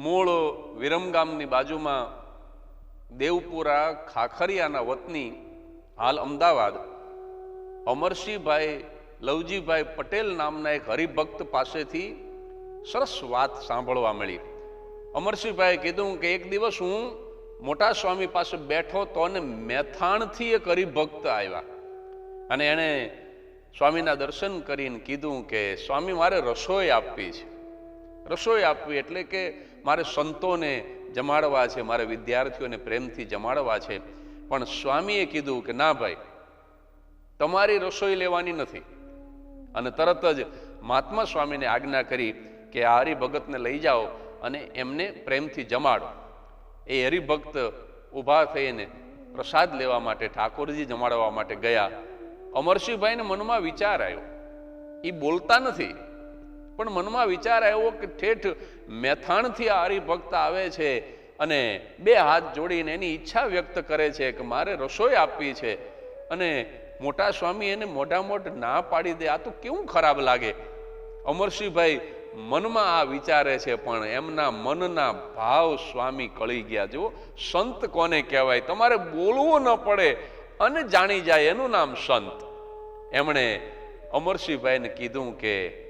મૂળ વિરમગામની બાજુમાં દેવપુરા ખાખરિયાના વતની, હાલ અમદાવાદ અમરસિંહભાઈ લવજીભાઈ પટેલ નામના એક હરિભક્ત પાસેથી સરસ વાત સાંભળવા મળી. અમરસિંહભાઈએ કીધું કે એક દિવસ હું મોટા સ્વામી પાસે બેઠો તો અને મેથાણથી એક હરિભક્ત આવ્યા. અને એણે સ્વામીના દર્શન કરીને કીધું કે, સ્વામી, મારે રસોઈ આપવી છે. રસોઈ આપવી એટલે કે મારે સંતોને જમાડવા છે, મારે વિદ્યાર્થીઓને પ્રેમથી જમાડવા છે. પણ સ્વામીએ કીધું કે ના ભાઈ, તમારી રસોઈ લેવાની નથી. અને તરત જ મહાત્મા સ્વામીને આજ્ઞા કરી કે આ હરિભગતને લઈ જાઓ અને એમને પ્રેમથી જમાડો. એ હરિભક્ત ઊભા થઈને પ્રસાદ લેવા માટે, ઠાકોરજી જમાડવા માટે ગયા. અમરસિંહભાઈને મનમાં વિચાર આવ્યો. એ બોલતા નથી. પણ મનમાં વિચાર આવ્યો કે ઠેઠ મેથાણથી આ હરિભક્ત આવે છે અને બે હાથ જોડીને એની ઈચ્છા વ્યક્ત કરે છે કે મારે રસોઈ આપવી છે. અને મોટા સ્વામી એને મોઢા મોઢ ના પાડી દે. આ તો કેવું ખરાબ લાગે. અમરસિંહભાઈ, મનમાં આ વિચારે છે પણ એમના મનના ભાવ સ્વામી કળી ગયા. જુઓ, સંત કોને કહેવાય? તમારે બોલવું ન પડે અને જાણી જાય. એનું નામ સંત. એમણે અમરસિંહભાઈને કીધું કે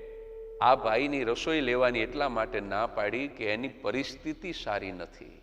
આ ભાઈની રસોઈ લેવાની એટલા માટે ના પાડી કે એની પરિસ્થિતિ સારી નથી.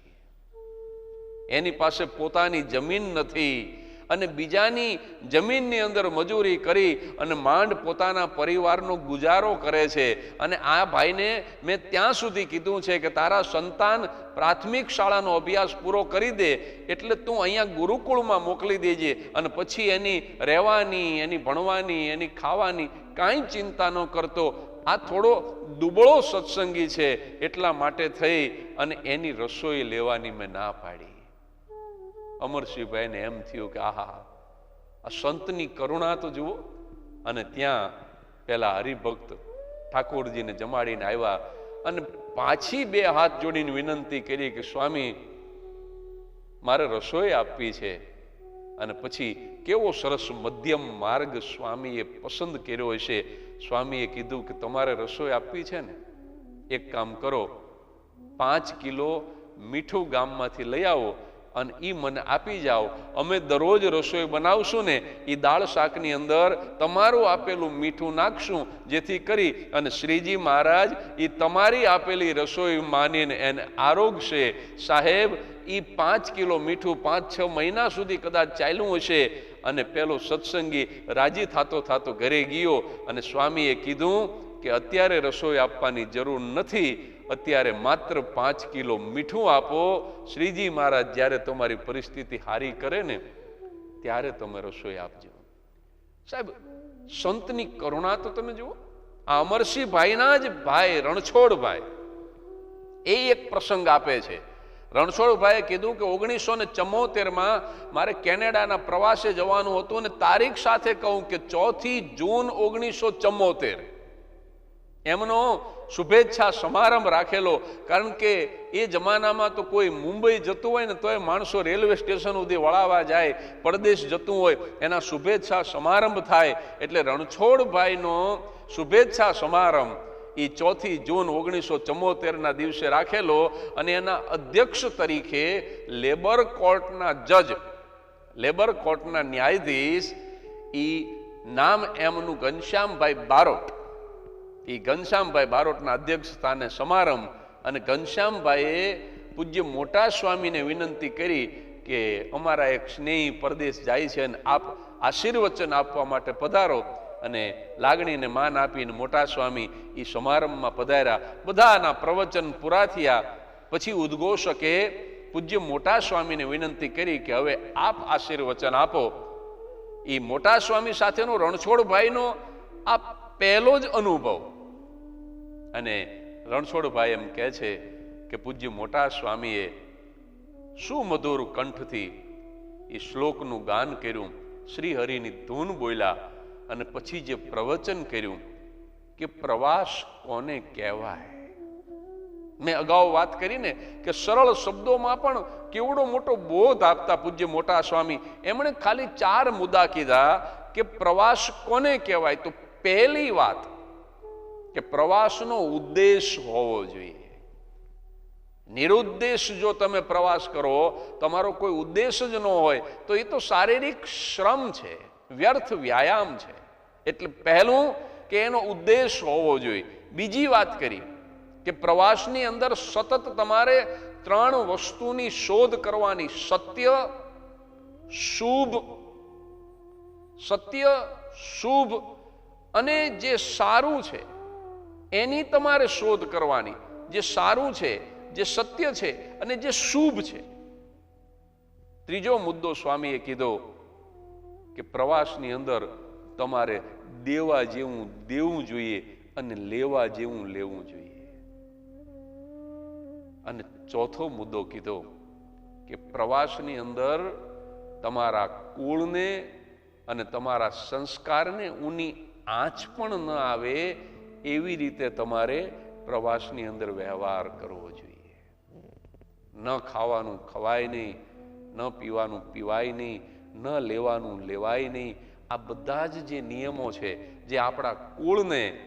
એની પાસે પોતાની જમીન નથી અને બીજાની જમીનની અંદર મજૂરી કરી અને માંડ પોતાના પરિવારનો ગુજારો કરે છે. અને આ ભાઈને મેં ત્યાં સુધી કીધું છે કે તારા સંતાન પ્રાથમિક શાળાનો અભ્યાસ પૂરો કરી દે એટલે તું અહીંયા ગુરુકુળમાં મોકલી દેજે અને પછી એની રહેવાની, એની ભણવાની, એની ખાવાની કાંઈ ચિંતા ન કરતો. આ થોડો દુબળો સત્સંગી છે એટલા માટે થઈ અને એની રસોઈ લેવાની મેં ના પાડી. અમરસિંહભાઈને એમ થયું કે આહા, આ સંતની કરુણા તો જુઓ. અને ત્યાં પેલા હરિભક્ત ઠાકોરજીને જમાડીને આવ્યા અને પાછી બે હાથ જોડીને વિનંતી કરી કે સ્વામી, મારે રસોઈ આપવી છે. અને પછી કેવો સરસ મધ્યમ માર્ગ સ્વામીએ પસંદ કર્યો હશે? સ્વામીએ કીધું કે તમારે રસોઈ આપવી છે ને? એક કામ કરો, પાંચ કિલો મીઠું ગામમાંથી લઈ આવો અને એ મને આપી જાઓ. અમે દરરોજ રસોઈ બનાવશું ને એ દાળ શાકની અંદર તમારું આપેલું મીઠું નાખશું, જેથી કરી અને શ્રીજી મહારાજ એ તમારી આપેલી રસોઈ માનીને એને આરોગશે. સાહેબ એ પાંચ કિલો મીઠું પાંચ છ મહિના સુધી કદાચ ચાલ્યું હશે. અને પેલો સત્સંગી રાજી થાતો થાતો ઘરે ગયો અને સ્વામીએ કીધું કે અત્યારે રસોઈ આપવાની જરૂર નથી. અત્યારે માત્ર પાંચ કિલો મીઠું આપો. શ્રીજી મહારાજ, જ્યારે તમારી પરિસ્થિતિ હારી કરે ને, ત્યારે તમે રસોઈ આપજો. સાહેબ, સંતની કરુણા તો તમે જુઓ. આ અમરસિંહ ભાઈના જ ભાઈ, રણછોડભાઈ. એ એક પ્રસંગ આપે છે. રણછોડભાઈએ કીધું કે ઓગણીસો ને ચમોતેરમાં મારે કેનેડાના પ્રવાસે જવાનું હતું અને તારીખ સાથે કહું કે ચોથી જૂન ઓગણીસો ચમોતેર. એમનો શુભેચ્છા સમારંભ રાખેલો. કારણ કે એ જમાનામાં તો કોઈ મુંબઈ જતું હોય ને તોય માણસો રેલવે સ્ટેશન સુધી વળાવવા જાય, પરદેશ જતું હોય, એના શુભેચ્છા સમારંભ થાય. એટલે રણછોડભાઈનો શુભેચ્છા સમારંભ એ ચોથી જૂન ઓગણીસો ચુમ્મોતેરના દિવસે રાખેલો અને એના અધ્યક્ષ તરીકે લેબર કોર્ટના જજ, લેબર કોર્ટના ન્યાયાધીશ એ નામ એમનું ઘનશ્યામભાઈ બારોટ. એ ઘનશ્યામભાઈ બારોટના અધ્યક્ષ સ્થાને સમારંભ અને ઘનશ્યામભાઈએ પૂજ્ય મોટા સ્વામીને વિનંતી કરી કે અમારા એક સ્નેહી પરદેશ જાય છે અને આપ આશીર્વચન આપવા માટે પધારો અને લાગણીને માન આપીને મોટા સ્વામી એ સમારંભમાં પધાર્યા. બધાના પ્રવચન પૂરા થયા. પછી ઉદ્ઘોષકે પૂજ્ય મોટા સ્વામીને વિનંતી કરી કે હવે આપ આશીર્વચન આપો. એ મોટા સ્વામી સાથેનો રણછોડભાઈનો આ પહેલો જ અનુભવ. અને રણછોડભાઈ એમ કહે છે કે પૂજ્ય મોટા સ્વામીએ શું મધુર કંઠથી એ શ્લોકનું ગાન કર્યું શ્રી હરિની ધૂન બોલ્યા અને પછી જે પ્રવચન કર્યું કે પ્રવાસ કોને કહેવાય? મેં અગાઉ વાત કરીને કે સરળ શબ્દોમાં પણ કેવડો મોટો બોધ આપતા પૂજ્ય મોટા સ્વામી. એમણે ખાલી ચાર મુદ્દા કીધા કે પ્રવાસ કોને કહેવાય? તો પહેલી વાત કે પ્રવાસનો ઉદ્દેશ હોવો જોઈએ. નિરુદ્દેશ જો તમે પ્રવાસ કરો, તમારો કોઈ ઉદ્દેશ જ ન હોય, તો એ તો શારીરિક શ્રમ છે, વ્યર્થ વ્યાયામ છે. એટલે પહેલું કે એનો ઉદ્દેશ હોવો જોઈએ. બીજી વાત કરી કે પ્રવાસની અંદર સતત તમારે ત્રણ વસ્તુની શોધ કરવાની, સત્ય, શુભ સત્ય, શુભ અને જે સારું છે એની તમારે શોધ કરવાની. જે સારું છે, જે સત્ય છે અને જે શુભ છે. ત્રીજો મુદ્દો સ્વામીએ કીધો કે પ્રવાસની અંદર તમારે દેવા જેવું દેવું જોઈએ અને લેવા જેવું લેવું જોઈએ. અને ચોથો મુદ્દો કીધો કે પ્રવાસની અંદર તમારા કુળને અને તમારા સંસ્કારને ઊની આંચ પણ ન આવે એવી રીતે તમારે પ્રવાસની અંદર વ્યવહાર કરવો જોઈએ. ન ખાવાનું ખવાય નહીં, ન પીવાનું પીવાય નહીં, ન લેવાનું લેવાય નહીં. આ બધા જ જે નિયમો છે, જે આપણા કુળને,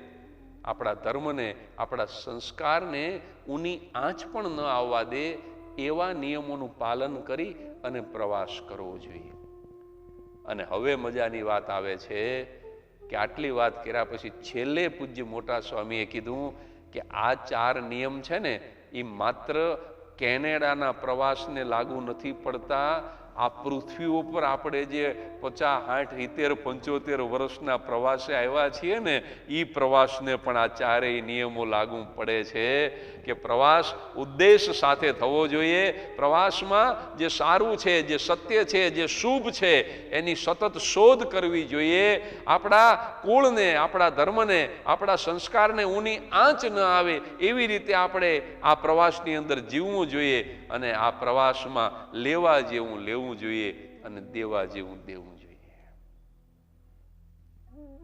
આપણા ધર્મને, આપણા સંસ્કારને ઊની આંચ પણ ન આવવા દે એવા નિયમોનું પાલન કરી અને પ્રવાસ કરવો જોઈએ. અને હવે મજાની વાત આવે છે કે આટલી વાત કર્યા પછી છેલ્લે પૂજ્ય મોટા સ્વામીએ કીધું કે આ ચાર નિયમ છે ને એ માત્ર કેનેડાના પ્રવાસને લાગુ નથી પડતા આ પૃથ્વી ઉપર આપણે જે પચાસ આઠ સિત્તેર, પંચોતેર વર્ષના પ્રવાસે આવ્યા છીએ ને એ પ્રવાસને પણ આ ચારેય નિયમો લાગુ પડે છે કે પ્રવાસ ઉદ્દેશ સાથે થવો જોઈએ. પ્રવાસમાં જે સારું છે, જે સત્ય છે, જે શુભ છે, એની સતત શોધ કરવી જોઈએ. આપણા કુળને, આપણા ધર્મને, આપણા સંસ્કારને ઊની આંચ ન આવે એવી રીતે આપણે આ પ્રવાસની અંદર જીવવું જોઈએ અને આ પ્રવાસમાં લેવા જેવું લેવું જોઈએ અને દેવા જેવું દેવું જોઈએ.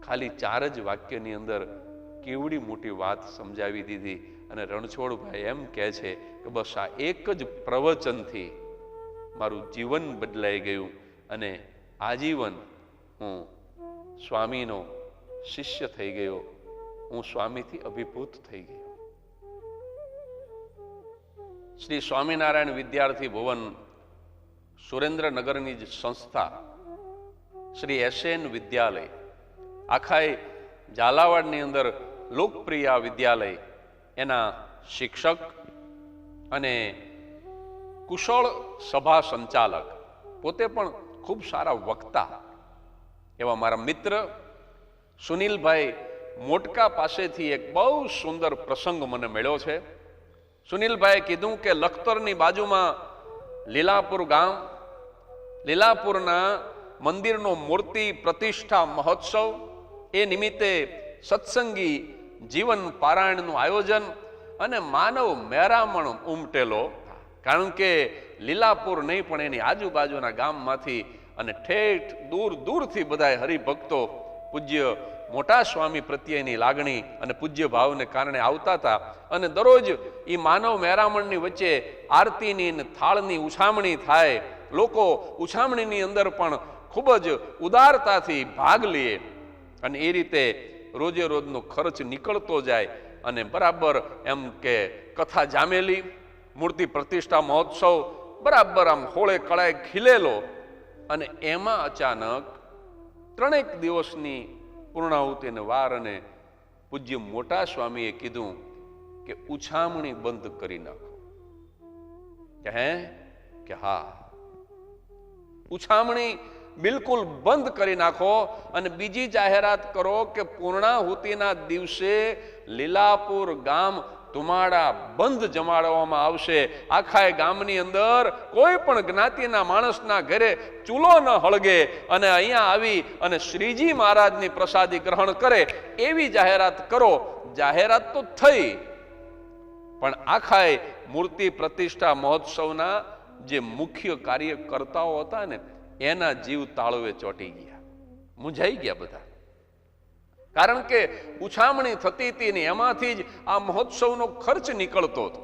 ખાલી ચાર જ વાક્યની અંદર કેવડી મોટી વાત સમજાવી દીધી અને રણછોડભાઈ એમ કહે છે કે બસ આ એક જ પ્રવચનથી મારું જીવન બદલાઈ ગયું અને આજીવન હું સ્વામીનો શિષ્ય થઈ ગયો. હું સ્વામીથી અભિભૂત થઈ ગયો. શ્રી સ્વામિનારાયણ વિદ્યાર્થી ભવન સુરેન્દ્રનગરની જ સંસ્થા શ્રી એસએન વિદ્યાલય. આખા ઝાલાવાડની અંદર લોકપ્રિય વિદ્યાલય એના શિક્ષક અને કુશળ સભા સંચાલક. પોતે પણ ખૂબ સારા વક્તા. એવા મારા મિત્ર સુનિલભાઈ મોટકા પાસેથી એક બહુ સુંદર પ્રસંગ મને મળ્યો છે. સુનિલભાઈએ કીધું કે લખતરની બાજુમાં લીલાપુર ગામ. લીલાપુરના મંદિરનો મૂર્તિ પ્રતિષ્ઠા મહોત્સવ. એ નિમિત્તે સત્સંગી જીવન પારાયણનું આયોજન અને માનવ મેરામણ ઉમટેલો. કારણ કે લીલાપુર નહીં, પણ એની આજુબાજુના ગામમાંથી અને ઠેઠ દૂર દૂરથી બધા હરિભક્તો પૂજ્ય મોટા સ્વામી પ્રત્યેની લાગણી અને પૂજ્ય ભાવને કારણે આવતા હતા. અને દરરોજ એ માનવ મેરામણની વચ્ચે આરતીની થાળની ઉછામણી થાય. લોકો ઉછામણીની અંદર પણ ખૂબ જ ઉદારતાથી ભાગ લે. અને એ રીતે રોજે રોજનો ખર્ચ નીકળતો જાય. અને બરાબર એમ કે કથા જામેલી, મૂર્તિ પ્રતિષ્ઠા મહોત્સવ બરાબર આમ હોળે કળાએ ખીલેલો. અને એમાં અચાનક ત્રણેક દિવસની પૂર્ણાહુતિને વાર અને પૂજ્ય મોટા સ્વામીએ કીધું કે ઉછામણી બંધ કરી નાખો. કે હે? કે હા. ઉછામણી બિલકુલ બંધ કરી નાખો અને બીજી જાહેરાત કરો કે પૂર્ણાહુતિના દિવસે લીલાપુર ગામ ધુમાડા બંધ જમાડવામાં આવશે. આખા ગામની અંદર કોઈ પણ જ્ઞાતિના માણસના ઘરે ચૂલો ન હળગે અને અહીંયા આવી અને શ્રીજી મહારાજની પ્રસાદી ગ્રહણ કરે એવી જાહેરાત કરો. જાહેરાત તો થઈ, પણ આખાય મૂર્તિ પ્રતિષ્ઠા મહોત્સવના જે મુખ્ય કાર્યકર્તાઓ હતા ને, એના જીવ તાળવે ચોંટી ગયા. મૂંઝાઈ ગયા બધા. કારણ કે ઉછામણી થતી હતી ને એમાંથી જ આ મહોત્સવનો ખર્ચ નીકળતો હતો.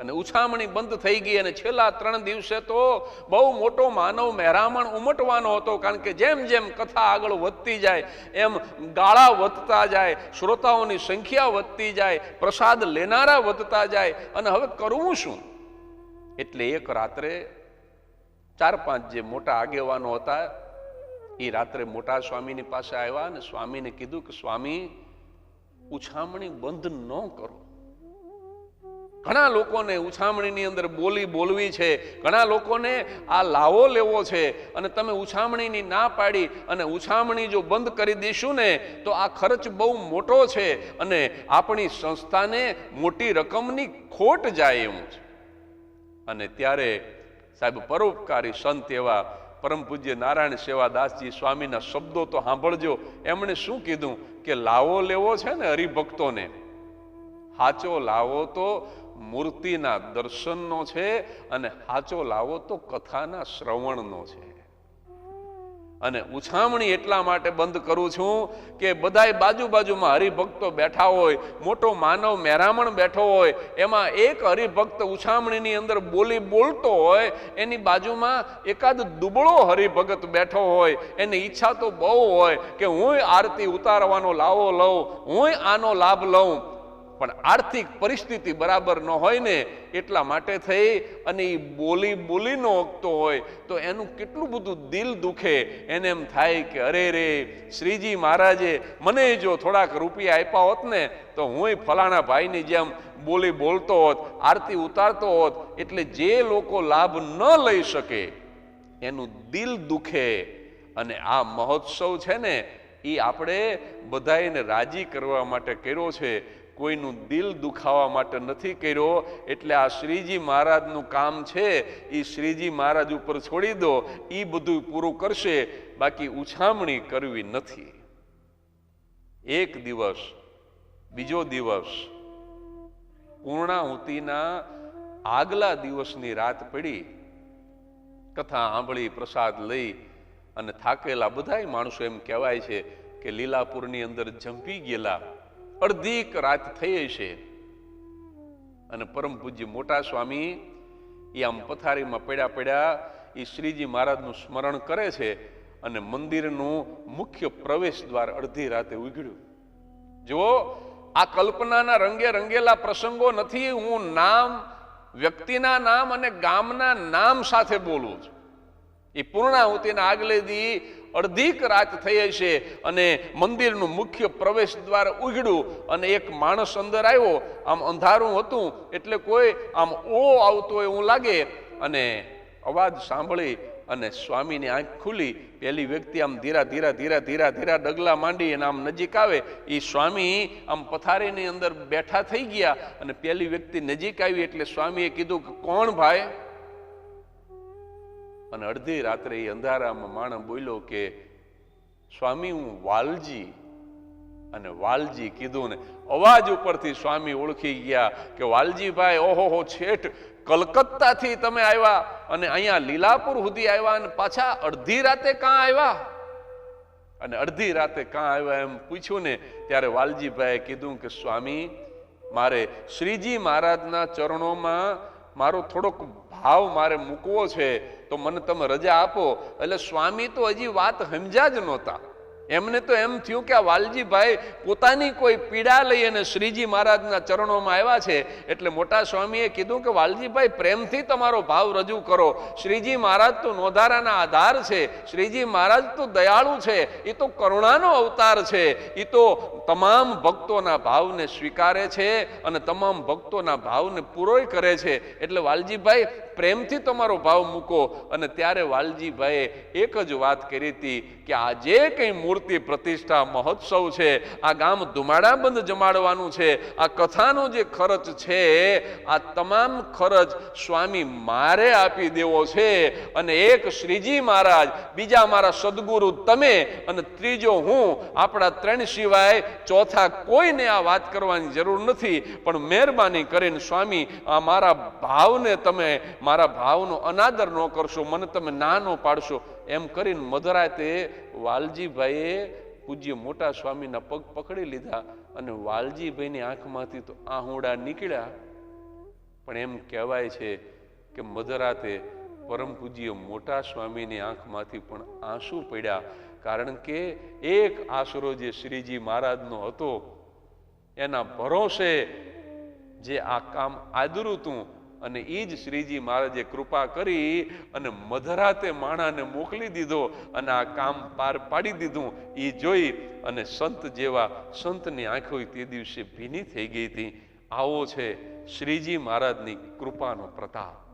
અને ઉછામણી બંધ થઈ ગઈ અને છેલ્લા ત્રણ દિવસે તો બહુ મોટો માનવ મહેરામણ ઉમટવાનો હતો, કારણ કે જેમ જેમ કથા આગળ વધતી જાય, એમ ગાળા વધતા જાય, શ્રોતાઓની સંખ્યા વધતી જાય, પ્રસાદ લેનારા વધતા જાય, અને હવે કરવું શું? એટલે એક રાત્રે ચાર પાંચ જે મોટા આગેવાનો હતા એ રાત્રે મોટા સ્વામીની પાસે આવ્યા અને સ્વામીને કીધું કે, સ્વામી, ઉછામણી બંધ ન કરો. ઘણા લોકોને ઉછામણીની અંદર બોલી બોલવી છે. ઘણા લોકોને આ લાવો લેવો છે. અને તમે ઉછામણીની ના પાડી અને ઉછામણી જો બંધ કરી દઈશું ને, તો આ ખર્ચ બહુ મોટો છે અને આપણી સંસ્થાને મોટી રકમની ખોટ જાય એવું છે. અને ત્યારે સાહેબ પરોપકારી સંત એવા પરમ પૂજ્ય નારાયણ સેવાદાસજી સ્વામીના શબ્દો તો સાંભળજો. એમણે શું કીધું? કે લાવો લેવો છે ને હરિભક્તોને? હાચો લાવો તો મૂર્તિના દર્શનનો છે અને હાચો લાવો તો કથાના શ્રવણનો છે. અને ઉછામણી એટલા માટે બંધ કરું છું કે બધાય બાજુ બાજુમાં હરિભક્તો બેઠા હોય, મોટો માનવ મેરામણ બેઠો હોય, એમાં એક હરિભક્ત ઉછામણીની અંદર બોલી બોલતો હોય, એની બાજુમાં એકાદ દુબળો હરિભગત બેઠો હોય, એની ઈચ્છા તો બહુ હોય કે હું આરતી ઉતારવાનો લાવો લઉં હું આનો લાભ લઉં. પણ આર્થિક પરિસ્થિતિ બરાબર ન હોય ને એટલા માટે થઈ અને એ બોલી બોલી નો ઓગતો હોય તો એનું કેટલું બધું દિલ દુખે? એને એમ થાય કે, અરે રે, શ્રીજી મહારાજે, મને જો થોડાક રૂપિયા આપ્યા હોત ને, તો હું ફલાણા ભાઈની જેમ બોલી બોલતો હોત, આરતી ઉતારતો હોત, એટલે જે લોકો લાભ ન લઈ શકે, એનું દિલ દુખે. અને આ મહોત્સવ છે ને એ આપણે બધાને રાજી કરવા માટે કર્યો છે. કોઈનું દિલ દુખાવા માટે નથી કર્યો, એટલે આ શ્રીજી મહારાજનું કામ છે એ શ્રીજી મહારાજ ઉપર છોડી દો એ બધું પૂરું કરશે, બાકી ઉછામણી કરવી નથી. એક દિવસ, બીજો દિવસ, પૂર્ણાહુતિના આગલા દિવસની રાત પડી, કથા સાંભળી પ્રસાદ લઈ અને થાકેલા બધાય માણસો એમ કહેવાય છે કે લીલાપુરની અંદર જંપી ગયેલા. અડધીક રાત થઈ છે. અને પરમ પૂજ્ય મોટા સ્વામી એ આમ પથારીમાં પડ્યા પડ્યા એ શ્રીજી મહારાજનું સ્મરણ કરે છે અને મંદિરનું મુખ્ય પ્રવેશ દ્વાર અડધી રાતે ઉઘડ્યું. જુઓ, આ કલ્પનાના રંગે રંગેલા પ્રસંગો નથી, હું નામ, વ્યક્તિના નામ અને ગામના નામ સાથે બોલું છું. એ પૂર્ણાહુતિના આગલે દી અડધીક રાત થઈ હશે અને મંદિરનું મુખ્ય પ્રવેશ દ્વાર ઉઘડ્યું અને એક માણસ અંદર આવ્યો. આમ અંધારું હતું એટલે કોઈ આમ ઓ આવતો એવું લાગે. અને અવાજ સાંભળી અને સ્વામીની આંખ ખુલી. પેલી વ્યક્તિ આમ ધીરા ધીરા ધીરા ધીરા ધીરા ડગલા માંડી અને આમ નજીક આવે. એ સ્વામી આમ પથારીની અંદર બેઠા થઈ ગયા અને પેલી વ્યક્તિ નજીક આવી એટલે સ્વામીએ કીધું કે, કોણ ભાઈ? અને અડધી રાત્રે અંધારામાં માણસ બોલ્યો કે, સ્વામી, હું વાલજી. અને વાલજી કીધું ને, અવાજ ઉપરથી સ્વામી ઓળખી ગયા કે વાલજીભાઈ ઓહો છેઠ, કલકત્તાથી તમે આવ્યા અને અહીંયા લીલાપુર સુધી આવ્યા અને પાછા અડધી રાતે કાં આવ્યા? અને અડધી રાતે કાં આવ્યા એમ પૂછ્યું ને, ત્યારે વાલજીભાઈએ કીધું કે, સ્વામી, મારે શ્રીજી મહારાજના ચરણોમાં મારો થોડોક ભાવ મારે મૂકવો છે. તો મને તમે રજા આપો. એટલે સ્વામી તો હજી વાત સમજ્યા જ નહોતા. એમને તો એમ થયું કે આ વાલજીભાઈ પોતાની કોઈ પીડા લઈ અને શ્રીજી મહારાજના ચરણોમાં આવ્યા છે. એટલે મોટા સ્વામીએ કીધું કે વાલજીભાઈ, પ્રેમથી તમારો ભાવ રજૂ કરો. શ્રીજી મહારાજ તો નોંધારાના આધાર છે. શ્રીજી મહારાજ તો દયાળુ છે. એ તો કરુણાનો અવતાર છે. એ તો તમામ ભક્તોના ભાવને સ્વીકારે છે અને તમામ ભક્તોના ભાવને પૂરોય કરે છે. એટલે વાલજીભાઈ પ્રેમથી તમારો ભાવ મૂકો અને ત્યારે વાલજીભાઈએ એક જ વાત કરી હતી કે આ જે કંઈ મૂર્તિ પ્રતિષ્ઠા મહોત્સવ છે, આ ગામ ધુમાડાબંધ જમાડવાનું છે, આ કથાનો જે ખર્ચ છે, આ તમામ ખર્ચ સ્વામી મારે આપી દેવો છે અને એક શ્રીજી મહારાજ, બીજા મારા સદગુરુ તમે અને ત્રીજો હું, આપણા ત્રણ સિવાય ચોથા કોઈને આ વાત કરવાની જરૂર નથી, પણ મહેરબાની કરીને સ્વામી, આ મારા ભાવને તમે મારા ભાવનો અનાદર ન કરશો, મને તમે ના ન પાડશો. એમ કરીને મધરાતે વાલજીભાઈએ પૂજ્ય મોટા સ્વામીના પગ પકડી લીધા અને વાલજીભાઈની આંખમાંથી તો આહુડા નીકળ્યા. પણ એમ કહેવાય છે કે મધરાતે પરમ પૂજ્ય મોટા સ્વામીની આંખમાંથી પણ આંસુ પડ્યા. કારણ કે એક આશરો જે શ્રીજી મહારાજનો હતો, એના ભરોસે જે આ કામ આદરું હતું અને એ જ શ્રીજી મહારાજે કૃપા કરી અને મધરાતે માણાને મોકલી દીધો અને આ કામ પાર પાડી દીધું. એ જોઈ અને સંત જેવા સંતની આંખો તે દિવસે ભીની થઈ ગઈ હતી. આવો છે શ્રીજી મહારાજની કૃપાનો પ્રતાપ.